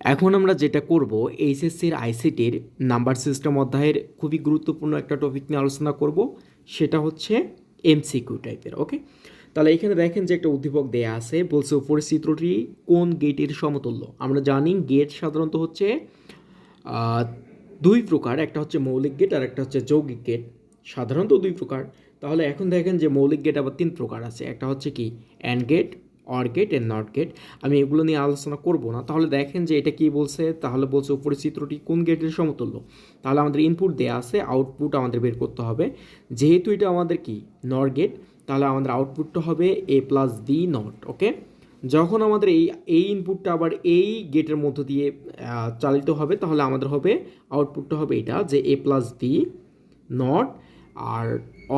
এখন আমরা যেটা করব, এইচএসসির আইসিটির নাম্বার সিস্টেম অধ্যায়ের খুবই গুরুত্বপূর্ণ একটা টপিক নিয়ে আলোচনা করব, সেটা হচ্ছে এমসিকিউ টাইপের ওকে তাহলে এখানে দেখেন যে একটা উদ্দীপক দেয়া আছে, বলছে উপরের চিত্রটি কোন গেটের সমতুল্য? আমরা জানি গেট সাধারণত হচ্ছে দুই প্রকার, একটা হচ্ছে মৌলিক গেট আর একটা হচ্ছে যৌগিক গেট সাধারণত দুই প্রকার। তাহলে এখন দেখেন যে মৌলিক গেট আবার তিন প্রকার আছে, একটা হচ্ছে কি and gate or gate and not gate আমি এগুলো নিয়ে আলোচনা করব না। তাহলে দেখেন যে এটা কি বলছে, তাহলে বলছে উপরের চিত্রটি কোন গেটের সমতুল্য? তাহলে আমাদের ইনপুট দেয়া আছে আউটপুট আমাদের বের করতে হবে। যেহেতু এটা আমাদের কি? নর গেট তাহলে আমাদের আউটপুটটা হবে A plus B not okay যখন আমাদের এই এই ইনপুটটা আবার এই গেটের মধ্য দিয়ে চালিত হবে, তাহলে আমাদের হবে আউটপুটটা হবে এটা, যে এ প্লাস বি নট আর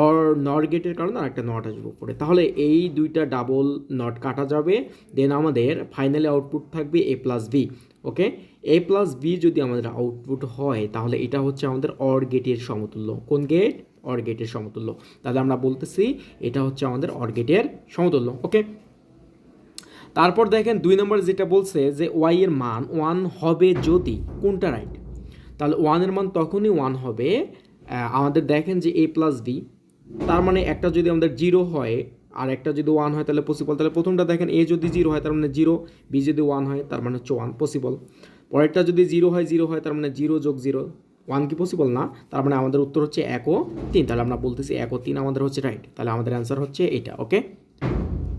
অর নট গেটের কারণে আর একটা নট আসবে উপরে। তাহলে এই দুইটা ডাবল নট কাটা যাবে দেন আমাদের ফাইনালি আউটপুট থাকবে A plus B okay A plus B যদি আমাদের আউটপুট হয়, তাহলে এটা হচ্ছে আমাদের অর গেটের সমতুল্য। কোন গেট অর গেটের সমতুল্য। তাহলে আমরা বলতেছি, এটা হচ্ছে আমাদের অর গেটের সমতুল্য ওকে তারপর দেখেন দুই নম্বর যেটা বলছে যে ওয়াই এর মান ওয়ান হবে যদি, কোনটা রাইট তাহলে ওয়ানের মান তখনই ওয়ান হবে আমাদের দেখেন যে এ প্লাস বি তার মানে একটা যদি আমাদের জিরো হয় আর একটা যদি ওয়ান হয়, তাহলে পসিবল তাহলে প্রথমটা দেখেন এ যদি জিরো হয়, তার মানে জিরো বি যদি ওয়ান হয়, তার মানে হচ্ছে ওয়ান পসিবল পরেরটা যদি জিরো হয় জিরো হয়, তার মানে জিরো যোগ জিরো ওয়ান কি পসিবল না? তার মানে আমাদের উত্তর হচ্ছে এক ও তিন। তাহলে আমরা বলতেছি এক ও তিন আমাদের হচ্ছে রাইট তাহলে আমাদের অ্যান্সার হচ্ছে এটা ওকে